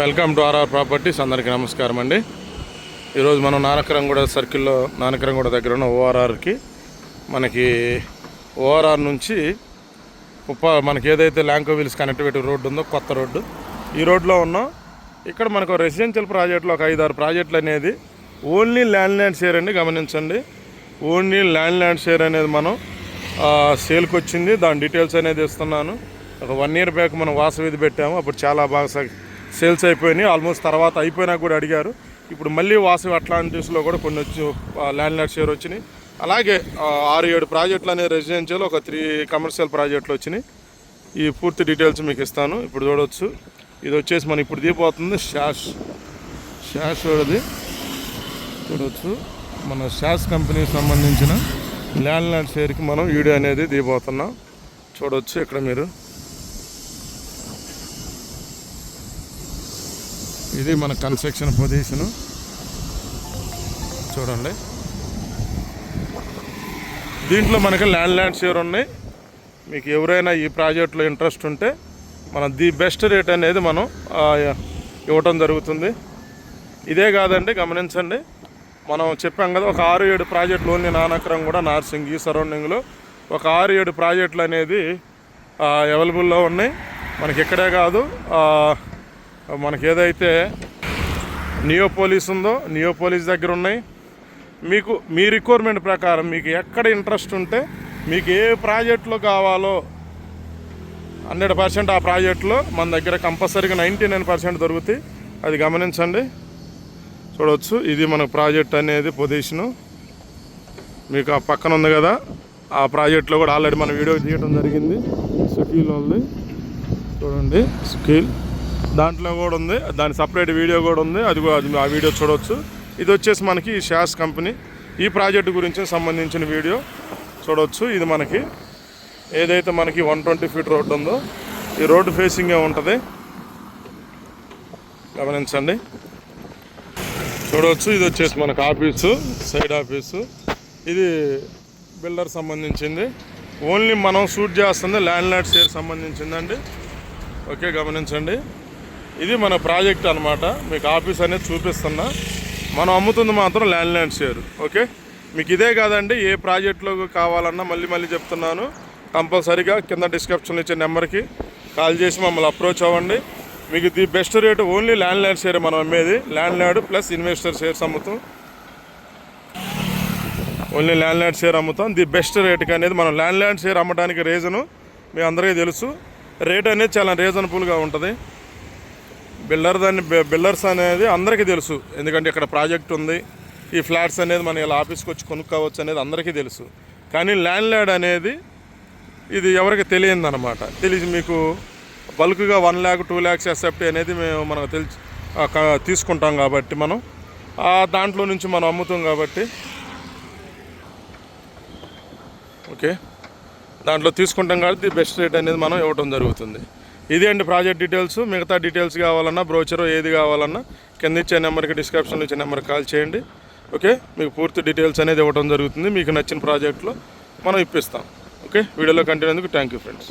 Welcome to RR properties అందరికీ నమస్కారం అండి. ఈరోజు మనం నానకరంగూడ సర్కిల్లో నానకరంగూడ దగ్గర ఉన్న ఓఆర్ఆర్కి మనకి ఓఆర్ఆర్ నుంచి ఉప్ప మనకి ఏదైతే ల్యాంకోవిల్స్ కనెక్టివిటీ రోడ్డు ఉందో కొత్త రోడ్డు. ఈ రోడ్లో ఉన్నాం. ఇక్కడ మనకు రెసిడెన్షియల్ ప్రాజెక్టులు ఒక ఐదారు ప్రాజెక్టులు అనేది ఓన్లీ ల్యాండ్ ల్యాండ్ షేర్ అండి గమనించండి. ఓన్లీ ల్యాండ్ ల్యాండ్ షేర్ అనేది మనం సేల్కి వచ్చింది. దాని డీటెయిల్స్ అనేది ఇస్తున్నాను. ఒక వన్ ఇయర్ బ్యాక్ మనం వాసవిధి పెట్టాము. అప్పుడు చాలా బాగా సేల్స్ అయిపోయినాయి. ఆల్మోస్ట్ తర్వాత అయిపోయినా కూడా అడిగారు. ఇప్పుడు మళ్ళీ వాసవి అట్లాంటిస్లో కూడా కొన్ని వచ్చి ల్యాండ్ లాడ్ షేర్ వచ్చినాయి. అలాగే ఆరు ఏడు ప్రాజెక్టులు అనే రెసిడెన్షియల్ ఒక త్రీ కమర్షియల్ ప్రాజెక్టులు వచ్చినాయి. ఈ పూర్తి డీటెయిల్స్ మీకు ఇస్తాను. ఇప్పుడు చూడవచ్చు ఇది వచ్చేసి మనం ఇప్పుడు దిగిపోతుంది షాష్ షాష్ వాడిది. చూడవచ్చు మన షాష్ కంపెనీకి సంబంధించిన ల్యాండ్ లాడ్ షేర్కి మనం వీడియో అనేది దిగిపోతున్నాం చూడవచ్చు ఇక్కడ మీరు. ఇది మన కన్స్ట్రక్షన్ పొజిషను. చూడండి. దీంట్లో మనకి ల్యాండ్ ల్యాండ్ షేర్ ఉన్నాయి. మీకు ఎవరైనా ఈ ప్రాజెక్ట్లో ఇంట్రెస్ట్ ఉంటే మనం ది బెస్ట్ రేట్ అనేది మనం ఇవ్వటం జరుగుతుంది. ఇదే కాదండి గమనించండి. మనం చెప్పాం కదా ఒక ఆరు ఏడు ప్రాజెక్టులు ఓన్లీ నానక్రం కూడా నార్సింగ్ ఈ సరౌండింగ్లో. ఒక ఆరు ఏడు ప్రాజెక్టులు అనేది అవైలబుల్లో ఉన్నాయి. మనకి ఇక్కడే కాదు మనకి ఏదైతే నియోపోలీస్ ఉందో నియోపోలీస్ దగ్గర ఉన్నాయి మీకు మీ రిక్వైర్మెంట్ ప్రకారం మీకు ఎక్కడ ఇంట్రెస్ట్ ఉంటే మీకు ఏ ప్రాజెక్టులో కావాలో హండ్రెడ్ పర్సెంట్ ఆ ప్రాజెక్టులో మన దగ్గర కంపల్సరీగా నైంటీ నైన్ పర్సెంట్ దొరుకుతాయి. అది గమనించండి. చూడవచ్చు ఇది మన ప్రాజెక్ట్ అనేది పొజిషను. మీకు ఆ పక్కన ఉంది కదా ఆ ప్రాజెక్ట్లో కూడా ఆల్రెడీ మన వీడియో తీయడం జరిగింది. సుకీల్ ఉంది. చూడండి సుకీల్. దాంట్లో కూడా ఉంది. దాని సపరేట్ వీడియో కూడా ఉంది. అది ఆ వీడియో చూడవచ్చు ఇది వచ్చేసి మనకి ఈ షాస్ కంపెనీ ఈ ప్రాజెక్ట్ గురించి సంబంధించిన వీడియో చూడవచ్చు ఇది మనకి ఏదైతే మనకి వన్ ట్వంటీ ఫీట్ రోడ్డు ఉందో ఈ రోడ్డు ఫేసింగే ఉంటుంది? గమనించండి. చూడవచ్చు ఇది వచ్చేసి మనకు ఆఫీసు సైడ్ ఆఫీసు ఇది బిల్డర్ సంబంధించింది. ఓన్లీ మనం షూట్ చేస్తుంది ల్యాండ్ లాడ్ షేర్ సంబంధించిందండి. ఓకే గమనించండి. ఇది మన ప్రాజెక్ట్ అనమాట మీకు ఆఫీస్ అనేది చూపిస్తున్నా. మనం అమ్ముతుంది మాత్రం ల్యాండ్ ల్యాండ్ షేర్ ఓకే? మీకు ఇదే కాదండి ఏ ప్రాజెక్టులో కావాలన్నా మళ్ళీ మళ్ళీ చెప్తున్నాను. కంపల్సరీగా కింద డిస్క్రిప్షన్లో ఇచ్చే నెంబర్కి కాల్ చేసి మమ్మల్ని అప్రోచ్ అవ్వండి. మీకు the best rate only land land share మనం అమ్మేది. Land land plus investor shares అమ్ముతాం. ఓన్లీ ల్యాండ్ ల్యాండ్ షేర్ అమ్ముతాం. ది బెస్ట్ రేట్కి అనేది మనం ల్యాండ్ ల్యాండ్ షేర్ అమ్మడానికి రీజను మీ అందరికీ తెలుసు. రేట్ అనేది చాలా రీజనబుల్గా ఉంటుంది. బిల్డర్ దాన్ని బిల్డర్స్ అనేది అందరికీ తెలుసు. ఎందుకంటే ఇక్కడ ప్రాజెక్ట్ ఉంది. ఈ ఫ్లాట్స్ అనేది మనం ఇలా ఆఫీస్కి వచ్చి కొనుక్కోవచ్చు అనేది అందరికీ తెలుసు. కానీ ల్యాండ్ ల్యాడ్ అనేది ఇది ఎవరికి తెలియదనమాట తెలిసి మీకు బల్క్గా one lakh two lakhs S F T అనేది మేము మనకు తెలిసి తీసుకుంటాం కాబట్టి మనం. ఆ దాంట్లో నుంచి మనం అమ్ముతాం కాబట్టి. ఓకే. దాంట్లో తీసుకుంటాం కాబట్టి బెస్ట్ రేట్ అనేది మనం ఇవ్వటం జరుగుతుంది. ఇదే అండి ప్రాజెక్ట్ డీటెయిల్స్. మిగతా డీటెయిల్స్ కావాలన్నా బ్రోచర్ ఏది కావాలన్నా కింద ఇచ్చే నెంబర్కి డిస్క్రిప్షన్లో ఇచ్చే నెంబర్కి కాల్ చేయండి. ఓకే? మీకు పూర్తి డీటెయిల్స్ అనేది ఇవ్వడం జరుగుతుంది. మీకు నచ్చిన ప్రాజెక్ట్లో మనం ఇప్పిస్తాం. ఓకే? వీడియోలో కంటిన్యూ థ్యాంక్ యూ ఫ్రెండ్స్.